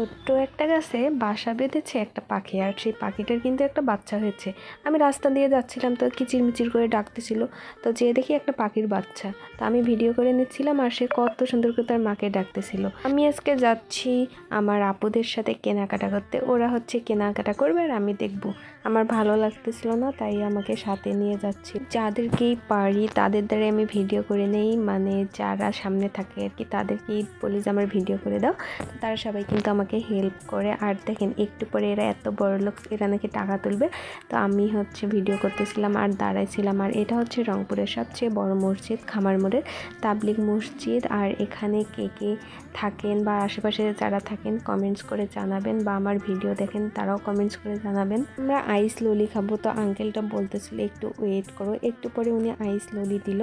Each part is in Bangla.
ছোট্ট একটা গাছে বাসা বেঁধেছে একটা পাখি, আর সেই পাখিটার কিন্তু একটা বাচ্চা হয়েছে। আমি রাস্তা দিয়ে যাচ্ছিলাম, তো কিচিরমিচির করে ডাকতেছিল, তো যেয়ে দেখি একটা পাখির বাচ্চা। তো আমি ভিডিও করে নিচ্ছিলাম, আর সে কত সুন্দর করে তার মাকে ডাকতেছিল। আমি আজকে যাচ্ছি আমার আপুদের সাথে কেনাকাটা করতে। ওরা হচ্ছে কেনাকাটা করবে আর আমি দেখব। আমার ভালো লাগতেছিল না, তাই আমাকে সাথে নিয়ে যাচ্ছি। যাদেরকেই পারি, তাদের দ্বারা আমি ভিডিও করে নেই মানে যারা সামনে থাকে আর কি, তাদেরকেই বলি যে আমার ভিডিও করে দাও। তারা সবাই কিন্তু আমাকে হেল্প করে। আর দেখেন, একটু পরে এরা এত বড় লোক, এরা নাকি টাকা তুলবে। তো আমি হচ্ছে ভিডিও করতেছিলাম আর দাঁড়াইছিলাম। আর এটা হচ্ছে রংপুরের সবচেয়ে বড় মসজিদ, খামার মোড়ের তাবলিক মসজিদ। আর এখানে কে কে থাকেন বা আশেপাশে যারা থাকেন কমেন্টস করে জানাবেন বা আমার ভিডিও দেখেন, তারাও কমেন্টস করে জানাবেন। আমরা আইস ললি খাব। তো আঙ্কেলটা বলতেছিল, একটু ওয়েট করো। একটু পরে উনি আইস ললি দিল।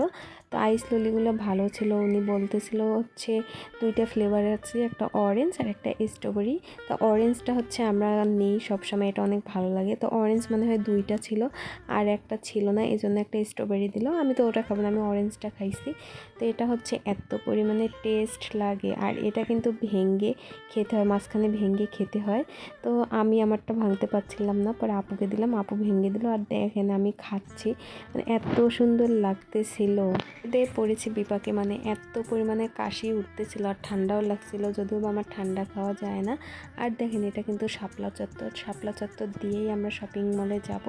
তো আইস ললিগুলো ভালো ছিল। উনি বলতেছিল হচ্ছে দুইটা ফ্লেভার আছে, একটা অরেঞ্জ আর একটা স্ট্রবেরি তো অরেঞ্জটা হচ্ছে আমরা নেই সবসময়, এটা অনেক ভালো লাগে। তো অরেঞ্জ মনে হয় দুইটা ছিল আর একটা ছিল না এই জন্য একটা স্ট্রবেরি দিল। আমি তো ওটা খাব না, আমি অরেঞ্জটা খাইছি। তো এটা হচ্ছে এত পরিমাণে টেস্ট লাগে আর এটা কিন্তু ভেঙ্গে খেতে হয়, মাঝখানে ভেঙ্গে খেতে হয়। তো আমি আমারটা ভাঙতে পারছিলাম না, পরে আপুকে দিলাম, আপু ভেঙে দিল। আর দেখেন আমি খাচ্ছি মানে এত সুন্দর লাগতেছিল। দিয়ে পড়েছি বিপাকে মানে এত পরিমাণে কাশি উঠতেছিল আর ঠান্ডাও লাগছিল, যদিও আমার ঠান্ডা খাওয়া যায় না। আর দেখেন, এটা কিন্তু শাপলা চত্বর শাপলা চত্বর দিয়েই আমরা শপিং মলে যাব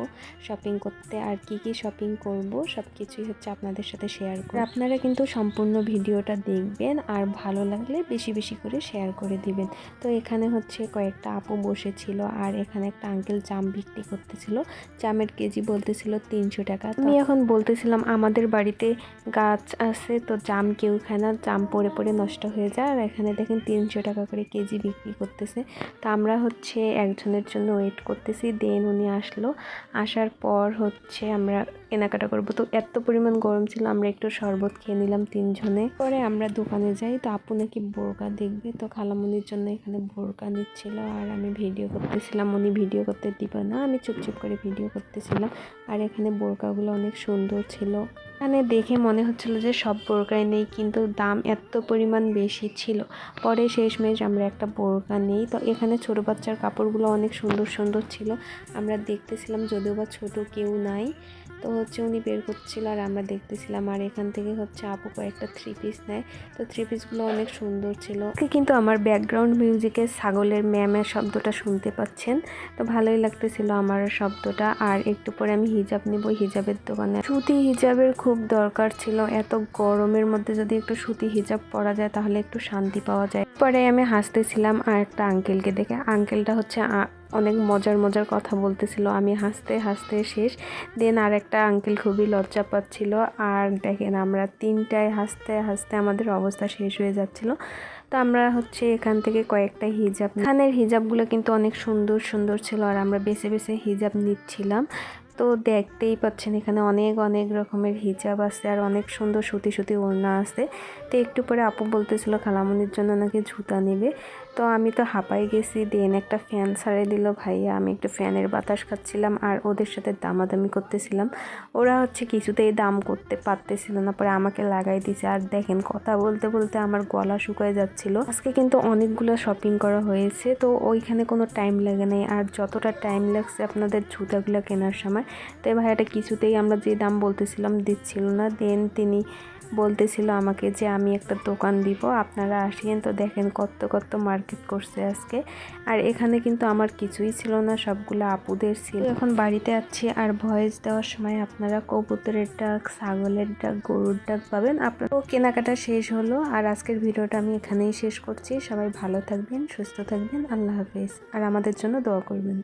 শপিং করতে আর কি কি শপিং করব সব কিছুই হচ্ছে আপনাদের সাথে শেয়ার করব। আপনারা কিন্তু সম্পূর্ণ ভিডিওটা দেখবেন আর ভালো লাগলে বেশি বেশি করে শেয়ার করে দিবেন। তো এখানে হচ্ছে কয়েকটা আপু বসেছিল আর এখানে একটা আঙ্কেল জাম বিক্রি করতেছিল জামের কেজি বলতেছিল তিনশো টাকা। আমি এখন বলতেছিলাম, আমাদের বাড়িতে গাছ আছে, তো জাম কেউ খায় না, জাম পড়ে পড়ে নষ্ট হয়ে যায়। আর এখানে দেখেন তিনশো টাকা করে কেজি বিক্রি করতেছে। তো আমরা হচ্ছে একজনের জন্য ওয়েট করতেছি দেন উনি আসলো। আসার পর হচ্ছে আমরা কেনাকাটা করব। তো এত পরিমাণ গরম ছিল, আমরা একটু শরবত খেয়ে নিলাম তিনজনে। পরে আমরা দোকানে যাই, তো আপু নাকি বোরকা দেখবে। তো খালামুনির জন্য এখানে বোরকা নিচ্ছিল, আর আমি ভিডিও করতেছিলাম। উনি ভিডিও করতে দিবে না, আমি চুপচুপ করে ভিডিও করতেছিলাম। আর এখানে বোরকাগুলো অনেক সুন্দর ছিল। এখানে দেখে মনে হচ্ছিল যে সব বোরকাই নেই, কিন্তু দাম এত পরিমাণ বেশি ছিল। পরে শেষ শেষমেশ আমরা একটা বোরকা নেই। তো এখানে ছোটো বাচ্চার কাপড়গুলো অনেক সুন্দর সুন্দর ছিল। আমরা দেখতেছিলাম যদিও বা ছোটো কেউ নাই। তো হচ্ছে উনি বের করছিল আর আমরা দেখতেছিলাম আর এখান থেকে হচ্ছে আপু কয়েকটা থ্রি পিস নেয়। তো থ্রি পিসগুলো অনেক সুন্দর ছিল। কিন্তু আমার ব্যাকগ্রাউন্ড মিউজিকে ছাগলের ম্যামের শব্দটা শুনতে পাচ্ছেন। তো ভালোই লাগতেছিল আমার শব্দটা। আর একটু পরে আমি হিজাব নেব। হিজাবের দোকানে সুতি হিজাবের খুব দরকার ছিল। এত গরমের মধ্যে যদি একটু সুতি হিজাব পরা যায় তাহলে একটু শান্তি পাওয়া যায়। পরে আমি হাসতেছিলাম আর একটা আঙ্কেলকে দেখে। আঙ্কেলটা হচ্ছে অনেক মজার মজার কথা বলতেছিল। আমি হাসতে হাসতে শেষ। দেন আর একটা আঙ্কেল খুবই লজ্জা পাচ্ছিল। আর দেখেন আমরা তিনটায় হাসতে হাসতে আমাদের অবস্থা শেষ হয়ে যাচ্ছিল। তো আমরা হচ্ছে এখান থেকে কয়েকটা হিজাব এখানের হিজাবগুলো কিন্তু অনেক সুন্দর সুন্দর ছিল। আর আমরা বেছে বেছে হিজাব নিচ্ছিলাম। তো দেখতেই পাচ্ছেন এখানে অনেক অনেক রকমের হিজাব আছে আর অনেক সুন্দর সুতি সুতি ওড়না আছে। তো একটু পরে আপু বলতেছিল খালামনির জন্য নাকি জুতা নেবে। তো আমি তো হাঁপাই গেছি, দেন একটা ফ্যান ছাড়ে দিল, ভাইয়া, আমি একটু ফ্যানের বাতাস খাচ্ছিলাম আর ওদের সাথে দামাদামি করতেছিলাম। ওরা হচ্ছে কিছুতেই দাম করতে পারতেছিল না, পরে আমাকে লাগাই দিছে। আর দেখেন কথা বলতে বলতে আমার গলা শুকায় যাচ্ছিল। আজকে কিন্তু অনেকগুলো শপিং করা হয়েছে, তো ওইখানে কোনো টাইম লাগে নাই। আর যতটা টাইম লাগছে আপনাদের জুতাগুলো কেনার সময় তো ভাইয়াটা কিছুতেই আমরা যে দাম বলতেছিলাম দিচ্ছিল না। দেন তিনি বলতেছিল আমাকে যে, আমি একটা দোকান দিব, আপনারা আসিয়েন। তো দেখেন কত কত মার্কেট করছে আজকে। আর এখানে কিন্তু আমার কিছুই ছিল না, সবগুলো আপুদের ছিল। এখন বাড়িতে আছি আর ভয়েস দেওয়ার সময় আপনারা কবুতরের ডাক, ছাগলের ডাক, গরুর ডাক পাবেন। আপনার কেনাকাটা শেষ হলো আর আজকের ভিডিওটা আমি এখানেই শেষ করছি। সবাই ভালো থাকবেন, সুস্থ থাকবেন। আল্লাহ হাফেজ। আর আমাদের জন্য দোয়া করবেন।